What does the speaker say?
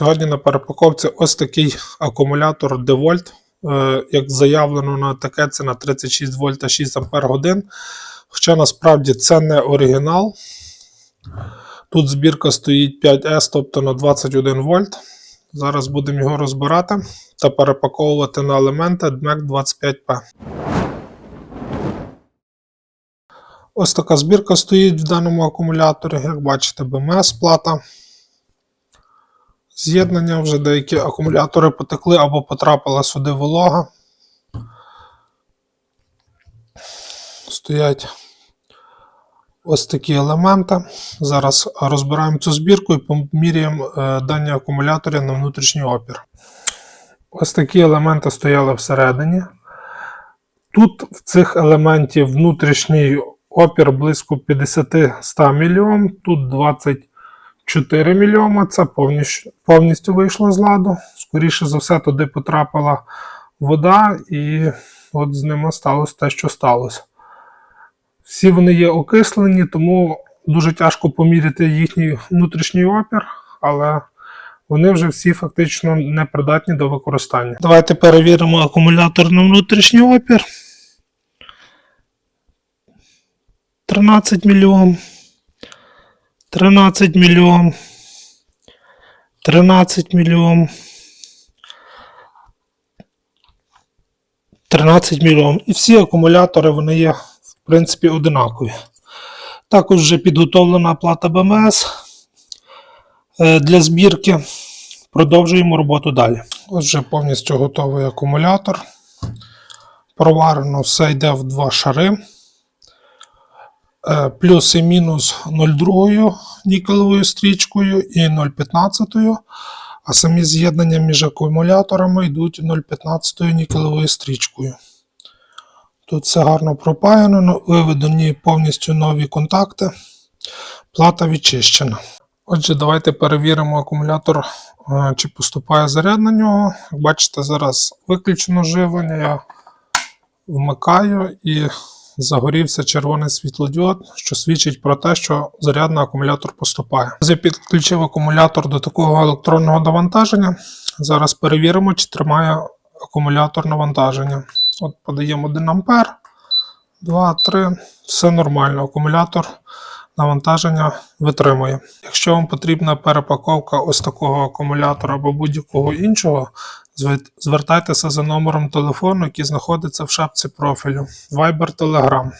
Сьогодні на перепаковці ось такий акумулятор DeWalt. Е, Як заявлено на таке, це на 36 вольт та 6 ампер годин. Хоча насправді це не оригінал. Тут збірка стоїть 5S, тобто на 21 вольт. Зараз будемо його розбирати та перепаковувати на елементи DMEC 25P. Ось така збірка стоїть в даному акумуляторі. Як бачите, БМС плата. З'єднання вже деякі акумулятори потекли або потрапила сюди волога. Стоять ось такі елементи. Зараз розбираємо цю збірку і поміряємо е, дані акумулятори на внутрішній опір. Ось такі елементи стояли всередині. Тут в цих елементів внутрішній опір близько 50-100 мОм, тут 24 мОм, це повністю, повністю вийшло з ладу. Скоріше за все, туди потрапила вода, і от з ними сталося те, що сталося. Всі вони є окислені, тому дуже тяжко поміряти їхній внутрішній опір, але вони вже всі фактично непридатні до використання. Давайте перевіримо акумулятор на внутрішній опір. 13 мільйон. 13 мільйон. 13 мільйон. 13 мільйон. І всі акумулятори вони є, в принципі, одинакові. Також вже підготовлена плата БМС е, для збірки. Продовжуємо роботу далі. Ось вже повністю готовий акумулятор. Проварено все йде в два шари. Е, Плюс і мінус 0,2 нікелевою стрічкою і 0,15. А самі з'єднання між акумуляторами йдуть 0,15 нікелевою стрічкою. Тут все гарно пропаяно, виведені повністю нові контакти. Плата відчищена. Отже, давайте перевіримо акумулятор, е, чи поступає заряд на нього. Як бачите, зараз виключено живлення. Я вмикаю і загорівся червоний світлодіод, що свідчить про те, що заряд акумулятор поступає. Я підключив акумулятор до такого електронного навантаження. Зараз перевіримо, чи тримає акумулятор навантаження. От подаємо 1 ампер, 2, 3, все нормально. Акумулятор навантаження витримує. Якщо вам потрібна перепаковка ось такого акумулятора або будь-якого іншого, звертайтеся за номером телефону, який знаходиться в шапці профілю Viber Telegram.